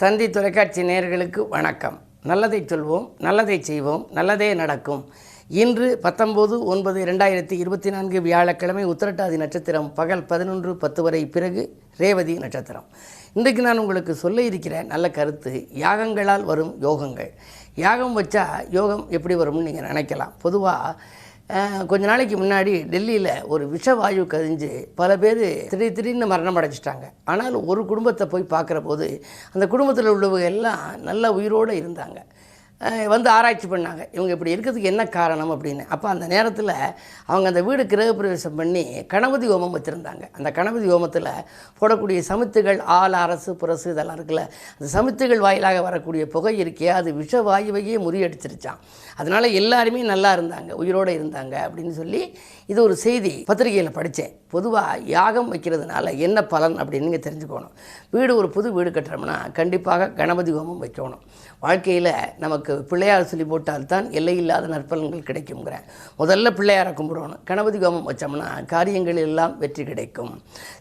தந்தி தொலைக்காட்சி நேயர்களுக்கு வணக்கம். நல்லதை சொல்வோம் நல்லதை செய்வோம் நல்லதே நடக்கும். இன்று பத்தொம்போது ஒன்பது ரெண்டாயிரத்தி இருபத்தி நான்கு வியாழக்கிழமை உத்திரட்டாதி நட்சத்திரம் பகல் பதினொன்று பத்து வரை பிறகு ரேவதி நட்சத்திரம். இன்றைக்கு நான் உங்களுக்கு சொல்ல இருக்கிற நல்ல கருத்து யாகங்களால் வரும் யோகங்கள். யாகம் வச்சா யோகம் எப்படி வரும்னு நீங்கள் நினைக்கலாம். பொதுவாக கொஞ்ச நாளைக்கு முன்னாடி டெல்லியில் ஒரு விஷவாயு கதிஞ்சு பல பேர் திடீர் திடீர்னு மரணம் அடைச்சிட்டாங்க ஆனால் ஒரு குடும்பத்தை போய் பார்க்குற போது அந்த குடும்பத்தில் உள்ளவங்க எல்லாம் நல்ல உயிரோடு இருந்தாங்க. வந்து ஆராய்ச்சி பண்ணாங்க. இவங்க இப்படி இருக்கிறதுக்கு என்ன காரணம் அப்படின்னு. அப்போ அந்த நேரத்தில் அவங்க அந்த வீடு கிரகப்பிரவேசம் பண்ணி கணபதி ஹோமம் வச்சுருந்தாங்க. அந்த கணபதி ஹோமத்தில் போடக்கூடிய சமித்துகள் ஆள் அரசு புரசு இதெல்லாம் இருக்குல்ல அந்த சமித்துகள் வாயிலாக வரக்கூடிய புகை இருக்கே அது விஷ வாயுவையே முறியடிச்சிருச்சான் அதனால் எல்லாருமே நல்லா இருந்தாங்க உயிரோடு இருந்தாங்க அப்படின்னு சொல்லி இது ஒரு செய்தி பத்திரிகையில் படித்தேன் பொதுவாக யாகம் வைக்கிறதுனால என்ன பலன் அப்படின்னு நீங்கள் தெரிஞ்சுக்கணும். வீடு ஒரு புது வீடு கட்டுறோம்னா கண்டிப்பாக கணபதி ஹோமம் வைக்கணும். வாழ்க்கையில் நமக்கு பிள்ளையார் சொல்லி போட்டால்தான் எல்லையில்லாத நற்பலன்கள் கிடைக்குங்கிறேன் முதல்ல பிள்ளையாரை கும்பிடணும். கணபதி ஹோமம் வச்சோம்னா காரியங்கள் எல்லாம் வெற்றி கிடைக்கும்.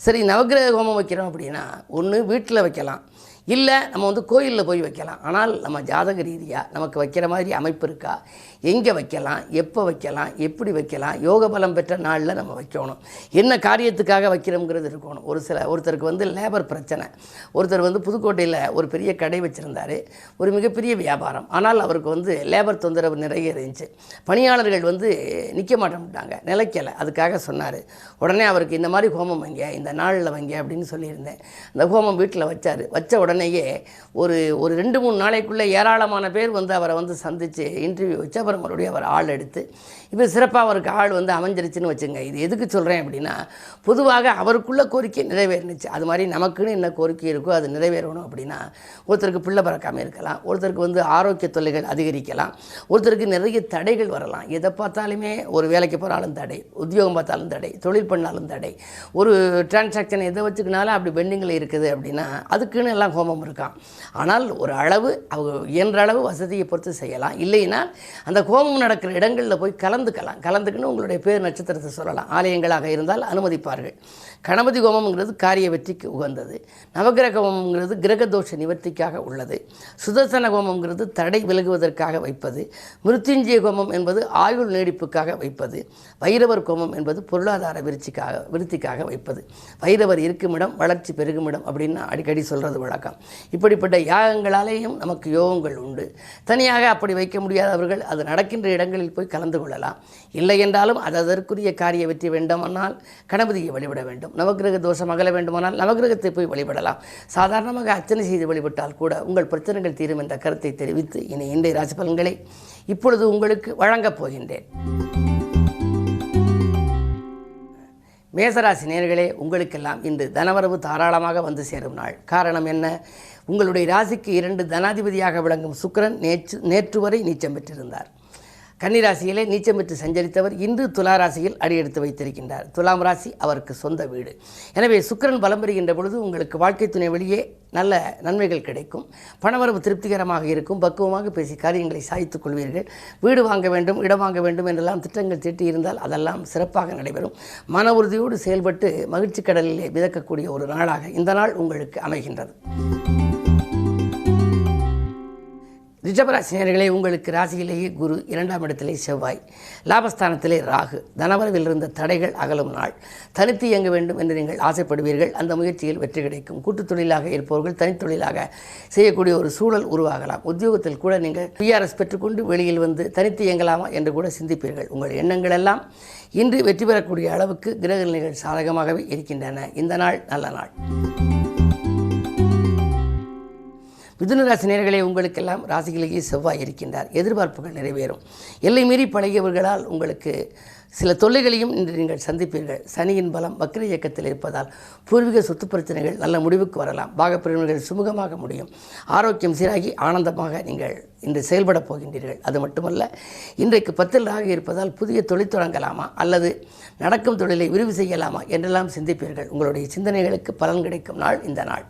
சரி நவக்கிரக ஹோமம் வைக்கிறோம் அப்படின்னா ஒன்று வீட்டில் வைக்கலாம். இல்லை நம்ம வந்து கோயிலில் போய் வைக்கலாம். ஆனால் நம்ம ஜாதக ரீதியாக நமக்கு வைக்கிற மாதிரி அமைப்பு இருக்கா? எங்கே வைக்கலாம்? எப்போ வைக்கலாம்? எப்படி வைக்கலாம்? யோக பலம் பெற்ற நாளில் நம்ம வைக்கணும். என்ன காரியத்துக்காக வைக்கிறோங்கிறது இருக்கணும். ஒரு சில ஒருத்தருக்கு வந்து லேபர் பிரச்சனை. ஒருத்தர் வந்து புதுக்கோட்டையில் ஒரு பெரிய கடை வச்சுருந்தார். ஒரு மிகப்பெரிய வியாபாரம். ஆனால் அவருக்கு வந்து லேபர் தொந்தரவு நிறைய இருந்துச்சு. பணியாளர்கள் வந்து நிற்க மாட்டேன்ட்டாங்க. நிலைக்கலை. அதுக்காக சொன்னார். உடனே அவருக்கு இந்த மாதிரி ஹோமம் வைங்க. இந்த நாளில் வைங்க. அப்படின்னு சொல்லியிருந்தேன். அந்த ஹோமம் வீட்டில் வச்சார். வச்ச உடனே உடனேயே ஒரு ஒரு ரெண்டு மூணு நாளைக்குள்ளே ஏராளமான பேர் வந்து அவரை வந்து சந்தித்து இன்டர்வியூ வச்சு அப்புறம் மறுபடியும் அவர் ஆள் எடுத்து இப்போ சிறப்பாக அவருக்கு ஆள் வந்து அமைஞ்சிருச்சுன்னு வச்சுங்க. இது எதுக்கு சொல்கிறேன் அப்படின்னா பொதுவாக அவருக்குள்ள கோரிக்கை நிறைவேறினுச்சு. அது மாதிரி நமக்குன்னு என்ன கோரிக்கை இருக்கோ அது நிறைவேறணும் அப்படின்னா ஒருத்தருக்கு பிள்ளை பிறக்காமல் இருக்கலாம் ஒருத்தருக்கு வந்து ஆரோக்கிய தொல்லைகள் அதிகரிக்கலாம் ஒருத்தருக்கு நிறைய தடைகள் வரலாம். எதை பார்த்தாலுமே ஒரு வேலைக்கு போகிறாலும் தடை உத்தியோகம் பார்த்தாலும் தடை தொழில் பண்ணாலும் தடை ஒரு டிரான்சாக்ஷன் எதை வச்சுக்கினாலும் அப்படி பெண்டிங்கில் இருக்குது அப்படின்னா அதுக்குன்னு எல்லாம் ஹோமம் இருக்கான் ஆனால் ஒரு அளவு அவங்க இயன்ற அளவு வசதியை பொறுத்து செய்யலாம். இல்லைன்னா அந்த ஹோமம் நடக்கிற இடங்களில் போய் கலந்துக்கலாம். கலந்துக்கின்னு உங்களுடைய பேர் நட்சத்திரத்தை சொல்லலாம். ஆலயங்களாக இருந்தால் அனுமதிப்பார்கள். கணபதி ஹோமம்ங்கிறது காரிய வெற்றிக்கு உகந்தது. நவகிரக ஹோமம்ங்கிறது கிரகதோஷ நிவர்த்திக்காக உள்ளது. சுதர்சன ஹோமம்ங்கிறது தடை விலகுவதற்காக வைப்பது. மிருத்யுஞ்சய கோபம் என்பது ஆயுள் நீடிப்புக்காக வைப்பது. வைரவர் கோபம் என்பது பொருளாதார விருச்சிக்காக விருத்திக்காக வைப்பது. வைரவர் இருக்குமிடம் வளர்ச்சி பெருகுமிடம் அப்படின்னு அடிக்கடி சொல்கிறது வழக்கம். இப்படிப்பட்ட யாகங்களாலேயும் நமக்கு யோகங்கள் உண்டு. தனியாக அப்படி வைக்க முடியாதவர்கள் அது நடக்கின்ற இடங்களில் போய் கலந்து கொள்ளலாம். இல்லை என்றாலும் அது அதற்குரிய காரிய வெற்றி வேண்டுமானால் கணபதியை வழிபட வேண்டும். நவக்கிரக தோஷம் அகல வேண்டுமானால் நவக்கிரகத்தை போய் வழிபடலாம். சாதாரணமாக அர்ச்சனை செய்து வழிபட்டால் கூட உங்கள் பிரச்சனைகள் தீரும் என்ற கருத்தை தெரிவித்து இனி இன்றைய ராசி பலன்களை இப்பொழுது உங்களுக்கு வழங்கப் போகின்றேன். மேசராசி நேர்களே உங்களுக்கெல்லாம் இன்று தனவரவு தாராளமாக வந்து சேரும் நாள். காரணம் என்ன? உங்களுடைய ராசிக்கு இரண்டு தனாதிபதியாக விளங்கும் சுக்கரன் நேற்று நேற்று வரை நீச்சம் பெற்றிருந்தார். கன்னிராசியிலே நீச்சம் பெற்று சஞ்சரித்தவர் இன்று துலா ராசியில் அடியெடுத்து வைத்திருக்கின்றார். துலாம் ராசி அவருக்கு சொந்த வீடு. எனவே சுக்கிரன் பலம் பெறுகின்ற பொழுது உங்களுக்கு வாழ்க்கை துணை வெளியே நல்ல நன்மைகள் கிடைக்கும். பணவரவு திருப்திகரமாக இருக்கும். பக்குவமாக பேசி காரியங்களை சாய்த்துக் கொள்வீர்கள். வீடு வாங்க வேண்டும் இடம் வாங்க வேண்டும் என்றெல்லாம் திட்டங்கள் தீட்டி இருந்தால் அதெல்லாம் சிறப்பாக நடைபெறும். மன உறுதியோடு செயல்பட்டு மகிழ்ச்சி கடலிலே மிதக்கக்கூடிய ஒரு நாளாக இந்த நாள் உங்களுக்கு அமைகின்றது. ரிஷபராசினியர்களே உங்களுக்கு ராசியிலேயே குரு இரண்டாம் இடத்திலே செவ்வாய். லாபஸ்தானத்திலே ராகு. தனவரவில் இருந்த தடைகள் அகலும் நாள். தனித்து இயங்க வேண்டும் என்று நீங்கள் ஆசைப்படுவீர்கள். அந்த முயற்சியில் வெற்றி கிடைக்கும். கூட்டுத் தொழிலாக இருப்பவர்கள் தனித்தொழிலாக செய்யக்கூடிய ஒரு சூழல் உருவாகலாம். உத்தியோகத்தில் கூட நீங்கள் பிஆர்எஸ் பெற்றுக்கொண்டு வெளியில் வந்து தனித்து இயங்கலாமா என்று கூட சிந்திப்பீர்கள். உங்கள் எண்ணங்கள் எல்லாம் இன்று வெற்றி பெறக்கூடிய அளவுக்கு கிரக நிலைகள் சாதகமாகவே இருக்கின்றன. இந்த நாள் நல்ல நாள். மிதுனராசி நேர்களை உங்களுக்கெல்லாம் ராசிகளிலேயே செவ்வாய் இருக்கின்றார். எதிர்பார்ப்புகள் நிறைவேறும். எல்லை மீறி பழகியவர்களால் உங்களுக்கு சில தொல்லைகளையும் இன்று நீங்கள் சந்திப்பீர்கள். சனியின் பலம் வக்ர இயக்கத்தில் இருப்பதால் பூர்வீக சொத்து பிரச்சனைகள் நல்ல முடிவுக்கு வரலாம். பாகப்பிரிவினர்கள் சுமூகமாக முடியும். ஆரோக்கியம் சீராகி ஆனந்தமாக நீங்கள் இன்று செயல்பட போகின்றீர்கள். அது மட்டுமல்ல இன்றைக்கு பத்தில் ராகு இருப்பதால் புதிய தொழில் தொடங்கலாமா? அல்லது நடக்கும் தொழிலை விரிவு செய்யலாமா? என்றெல்லாம் சிந்திப்பீர்கள். உங்களுடைய சிந்தனைகளுக்கு பலன் கிடைக்கும் நாள் இந்த நாள்.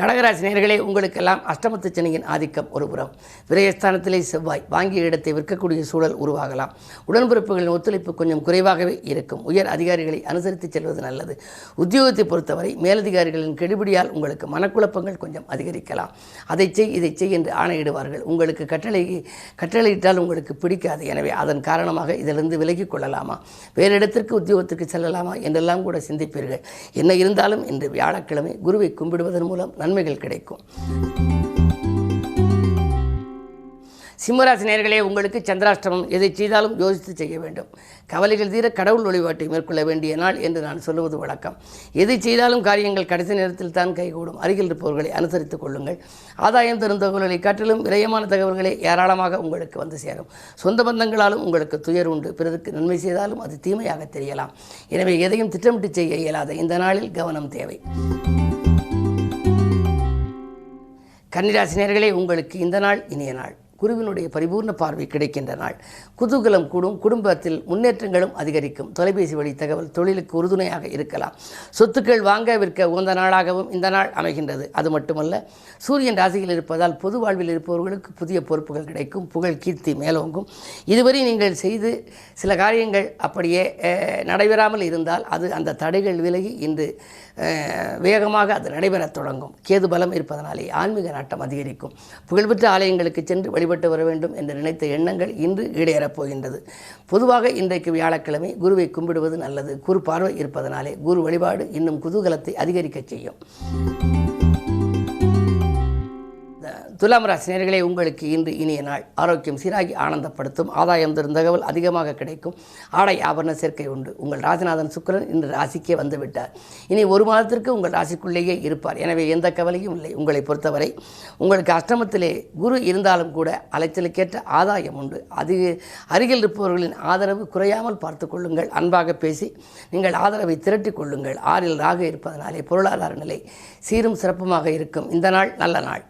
கடகராசி நேர்களே உங்களுக்கெல்லாம் அஷ்டமத்து சனியின் ஆதிக்கம் ஒருபுறம் விரயஸ்தானத்திலே செவ்வாய் வாங்கிய இடத்தை விற்கக்கூடிய சூழல் உருவாகலாம். உடன்பிறப்புகளின் ஒத்துழைப்பு கொஞ்சம் குறைவாகவே இருக்கும். உயர் அதிகாரிகளை அனுசரித்து செல்வது நல்லது. உத்தியோகத்தை பொறுத்தவரை மேலதிகாரிகளின் கெடுபிடியால் உங்களுக்கு மனக்குழப்பங்கள் கொஞ்சம் அதிகரிக்கலாம். அதை செய் இதை செய் என்று ஆணையிடுவார்கள். உங்களுக்கு கட்டளை கட்டளையிட்டால் உங்களுக்கு பிடிக்காது. எனவே அதன் காரணமாக இதிலிருந்து விலகிக் கொள்ளலாமா? வேறு இடத்திற்கு உத்தியோகத்திற்கு செல்லலாமா? என்றெல்லாம் கூட சிந்திப்பீர்கள். என்ன இருந்தாலும் இன்று வியாழக்கிழமை குருவை கும்பிடுவதன் மூலம் நன்மைகள் கிடைக்கும். சிம்மராசி நேர்களே உங்களுக்கு சந்திராஷ்டமம் எதை செய்தாலும் யோசித்து செய்ய வேண்டும். கவலைகள் தீர கடவுள் வழிபாட்டை மேற்கொள்ள வேண்டிய நாள் என்று நான் சொல்லுவது வழக்கம். எதை செய்தாலும் காரியங்கள் கடைசி நேரத்தில் தான் கைகூடும். அருகில் இருப்பவர்களை அனுசரித்துக் கொள்ளுங்கள். ஆதாயம் தரும் தகவல்களை காட்டிலும் விரயமான தகவல்களை ஏராளமாக உங்களுக்கு வந்து சேரும். சொந்த பந்தங்களாலும் உங்களுக்கு துயர் உண்டு. பிறருக்கு நன்மை செய்தாலும் அது தீமையாக தெரியலாம். எனவே எதையும் திட்டமிட்டு செய்ய இயலாத இந்த நாளில் கவனம் தேவை. கன்னிராசினியர்களே உங்களுக்கு இந்த நாள் இனிய நாள். குருவினுடைய பரிபூர்ண பார்வை கிடைக்கின்ற நாள். குதூகலம் கூடும் குடும்பத்தில் முன்னேற்றங்களும் அதிகரிக்கும். தொலைபேசி வழி தகவல் தொழிலுக்கு உறுதுணையாக இருக்கலாம். சொத்துக்கள் வாங்க விற்க உகந்த நாளாகவும் இந்த நாள் அமைகின்றது. அது மட்டுமல்ல சூரியன் ராசியில் இருப்பதால் பொது வாழ்வில் இருப்பவர்களுக்கு புதிய பொறுப்புகள் கிடைக்கும். புகழ் கீர்த்தி மேலோங்கும். இதுவரை நீங்கள் செய்து சில காரியங்கள் அப்படியே நடைபெறாமல் இருந்தால் அது அந்த தடைகள் விலகி இன்று வேகமாக அது நடைபெறத் தொடங்கும். கேது பலம் இருப்பதனாலே ஆன்மீக நாட்டம் அதிகரிக்கும். புகழ்பெற்ற ஆலயங்களுக்கு சென்று வழிபட்டு வர வேண்டும் என்று நினைத்த எண்ணங்கள் இன்று ஈடேறப் போகின்றது. பொதுவாக இன்றைக்கு வியாழக்கிழமை குருவை கும்பிடுவது நல்லது. குரு பார்வை இருப்பதனாலே குரு வழிபாடு இன்னும் குதூகலத்தை அதிகரிக்கச் செய்யும். துலாம் ராசினியர்களே உங்களுக்கு இன்று இனிய நாள். ஆரோக்கியம் சீராகி ஆனந்தப்படுத்தும். ஆதாயம் தரும் தகவல் அதிகமாக கிடைக்கும். ஆடை ஆபரண சேர்க்கை உண்டு. உங்கள் ராசிநாதன் சுக்கிரன் இன்று ராசிக்கே வந்துவிட்டார். இனி ஒரு மாதத்திற்கு உங்கள் ராசிக்குள்ளேயே இருப்பார். எனவே எந்த கவலையும் இல்லை. உங்களை பொறுத்தவரை உங்களுக்கு அஷ்டமத்திலே குரு இருந்தாலும் கூட அலைச்சலுக்கேற்ற ஆதாயம் உண்டு. அது அருகில் இருப்பவர்களின் ஆதரவு குறையாமல் பார்த்து கொள்ளுங்கள். அன்பாக பேசி நீங்கள் ஆதரவை திரட்டிக் கொள்ளுங்கள். ஆறில் ராக இருப்பதனாலே பொருளாதார நிலை சீரும் சிறப்புமாக இருக்கும். இந்த நாள் நல்ல நாள்.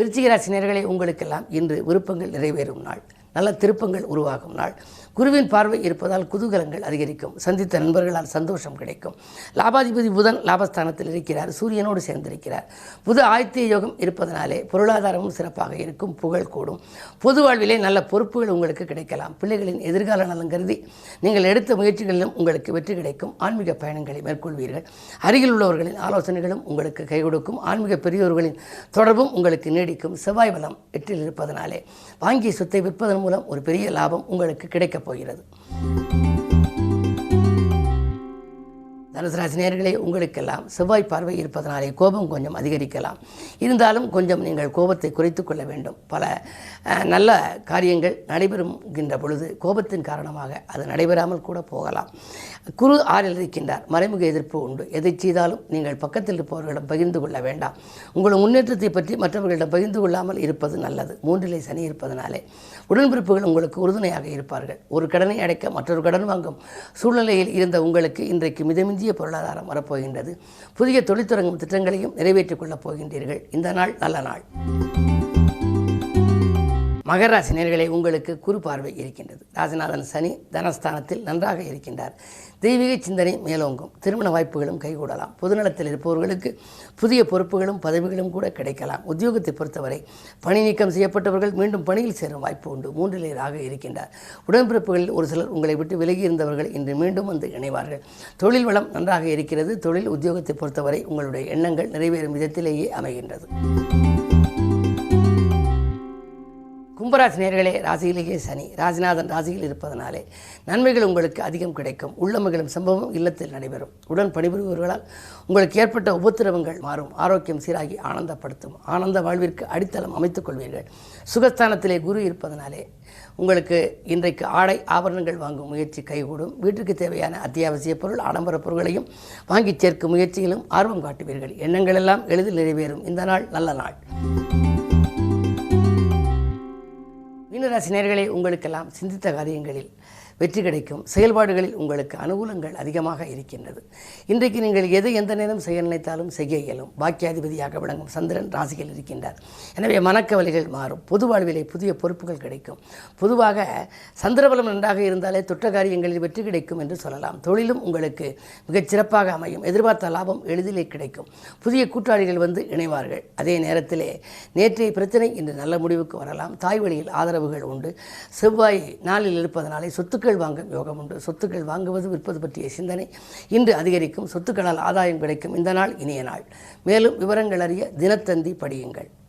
விருச்சிகராசி நேர்களை உங்களுக்கெல்லாம் இன்று விருப்பங்கள் நிறைவேறும் நாள். நல்ல திருப்பங்கள் உருவாகும் நாள். குருவின் பார்வை இருப்பதால் குதூகலங்கள் அதிகரிக்கும். சந்தித்த நண்பர்களால் சந்தோஷம் கிடைக்கும். லாபாதிபதி புதன் லாபஸ்தானத்தில் இருக்கிறார். சூரியனோடு சேர்ந்திருக்கிறார். புது ஆயத்திய யோகம் இருப்பதனாலே பொருளாதாரமும் சிறப்பாக இருக்கும். புகழ் கூடும். பொது வாழ்விலே நல்ல பொறுப்புகள் உங்களுக்கு கிடைக்கலாம். பிள்ளைகளின் எதிர்கால நலம் கருதி நீங்கள் எடுத்த முயற்சிகளிலும் உங்களுக்கு வெற்றி கிடைக்கும். ஆன்மீக பயணங்களை மேற்கொள்வீர்கள். அருகில் உள்ளவர்களின் ஆலோசனைகளும் உங்களுக்கு கை கொடுக்கும். ஆன்மீக பெரியோர்களின் தொடர்பும் உங்களுக்கு நீடிக்கும். செவ்வாய் வளம் எட்டில் இருப்பதனாலே வாங்கிய சொத்தை விற்பதன் மூலம் ஒரு பெரிய லாபம் உங்களுக்கு கிடைக்கப்படும் போகிறது. தனுசு ராசி உங்களுக்கெல்லாம் செவ்வாய் பார்வை இருப்பதனாலே கோபம் கொஞ்சம் அதிகரிக்கலாம். இருந்தாலும் கொஞ்சம் நீங்கள் கோபத்தை குறைத்து கொள்ள வேண்டும். பல நல்ல காரியங்கள் நடைபெறுகின்ற பொழுது கோபத்தின் காரணமாக அது நடைபெறாமல் கூட போகலாம். குரு ஆறில் இருக்கின்றார். மறைமுக எதிர்ப்பு உண்டு. எதை செய்தாலும் நீங்கள் பக்கத்தில் இருப்பவர்களிடம் பகிர்ந்து கொள்ள வேண்டாம். உங்கள் முன்னேற்றத்தை பற்றி மற்றவர்களிடம் பகிர்ந்து கொள்ளாமல் இருப்பது நல்லது. மூன்றிலே சனி இருப்பதனாலே உடன்பிறப்புகள் உங்களுக்கு உறுதுணையாக இருப்பார்கள். ஒரு கடனை அடைக்க மற்றொரு கடன் வாங்கும் சூழ்நிலையில் இருந்த உங்களுக்கு இன்றைக்கு மிதமிஞ்சிய பொருளாதாரம் வரப்போகின்றது. புதிய தொழில் தொடங்கும் திட்டங்களையும் நிறைவேற்றிக் கொள்ளப் போகின்றீர்கள். இந்த நாள் நல்ல நாள். மகராசி நேர்களை உங்களுக்கு குரு பார்வை இருக்கின்றது. ராசிநாதன் சனி தனஸ்தானத்தில் நன்றாக இருக்கின்றார். தெய்வீக சிந்தனை மேலோங்கும். திருமண வாய்ப்புகளும் கைகூடலாம். பொதுநலத்தில் இருப்பவர்களுக்கு புதிய பொறுப்புகளும் பதவிகளும் கூட கிடைக்கலாம். உத்தியோகத்தை பொறுத்தவரை பணி நீக்கம் செய்யப்பட்டவர்கள் மீண்டும் பணியில் சேரும் வாய்ப்பு உண்டு. மூன்றிலேயராக இருக்கின்றார். உடன்பிறப்புகளில் ஒரு சிலர் உங்களை விட்டு விலகி இருந்தவர்கள் இன்று மீண்டும் வந்து இணைவார்கள். தொழில் வளம் நன்றாக இருக்கிறது. தொழில் உத்தியோகத்தை பொறுத்தவரை உங்களுடைய எண்ணங்கள் நிறைவேறும் விதத்திலேயே அமைகின்றது. கும்பராசி நேர்களே ராசியிலேயே சனி. ராசிநாதன் ராசியில் இருப்பதனாலே நன்மைகள் உங்களுக்கு அதிகம் கிடைக்கும். உள்ளமகளும் சம்பவம் இல்லத்தில் நடைபெறும். உடன் பணிபுரிபவர்களால் உங்களுக்கு ஏற்பட்ட உபத்திரவங்கள் மாறும். ஆரோக்கியம் சீராகி ஆனந்தப்படுத்தும். ஆனந்த வாழ்விற்கு அடித்தளம் அமைத்துக் கொள்வீர்கள். சுகஸ்தானத்திலே குரு இருப்பதனாலே உங்களுக்கு இன்றைக்கு ஆடை ஆபரணங்கள் வாங்கும் முயற்சி கைகூடும். வீட்டுக்கு தேவையான அத்தியாவசிய பொருள் ஆடம்பர பொருட்களையும் வாங்கிச் சேர்க்கும் முயற்சியிலும் ஆர்வம் காட்டுவீர்கள். எண்ணங்கள் எல்லாம் எளிதில் நிறைவேறும். இந்த நாள் நல்ல நாள். மீனராசி நேர்களே உங்களுக்கெல்லாம் சிந்தித்த காரியங்களில் வெற்றி கிடைக்கும். செயல்பாடுகளில் உங்களுக்கு அனுகூலங்கள் அதிகமாக இருக்கின்றது. இன்றைக்கு நீங்கள் எது எந்த நேரம் செய்ய நினைத்தாலும் செய்ய இயலும். பாக்கியாதிபதியாக விளங்கும் சந்திரன் ராசியில் இருக்கின்றார். எனவே மனக்கவலைகள் மாறும். பொது வாழ்விலே புதிய பொறுப்புகள் கிடைக்கும். பொதுவாக சந்திரபலம் நன்றாக இருந்தாலே தொற்ற காரியங்களில் வெற்றி கிடைக்கும் என்று சொல்லலாம். தொழிலும் உங்களுக்கு மிகச் சிறப்பாக அமையும். எதிர்பார்த்த லாபம் எளிதிலே கிடைக்கும். புதிய கூட்டாளிகள் வந்து இணைவார்கள். அதே நேரத்திலே நேற்றைய பிரச்சனை இன்று நல்ல முடிவுக்கு வரலாம். தாய் வழியில் ஆதரவுகள் உண்டு. செவ்வாய் நாளில் இருப்பதனாலே சொத்துக்கள் வாங்கும் யோகம் உண்டு. சொத்துக்கள் வாங்குவது விற்பது பற்றிய சிந்தனை இன்று அதிகரிக்கும். சொத்துக்களால் ஆதாயம் கிடைக்கும். இந்த நாள் இனிய நாள். மேலும் விவரங்கள் அறிய தினத்தந்தி படியுங்கள்.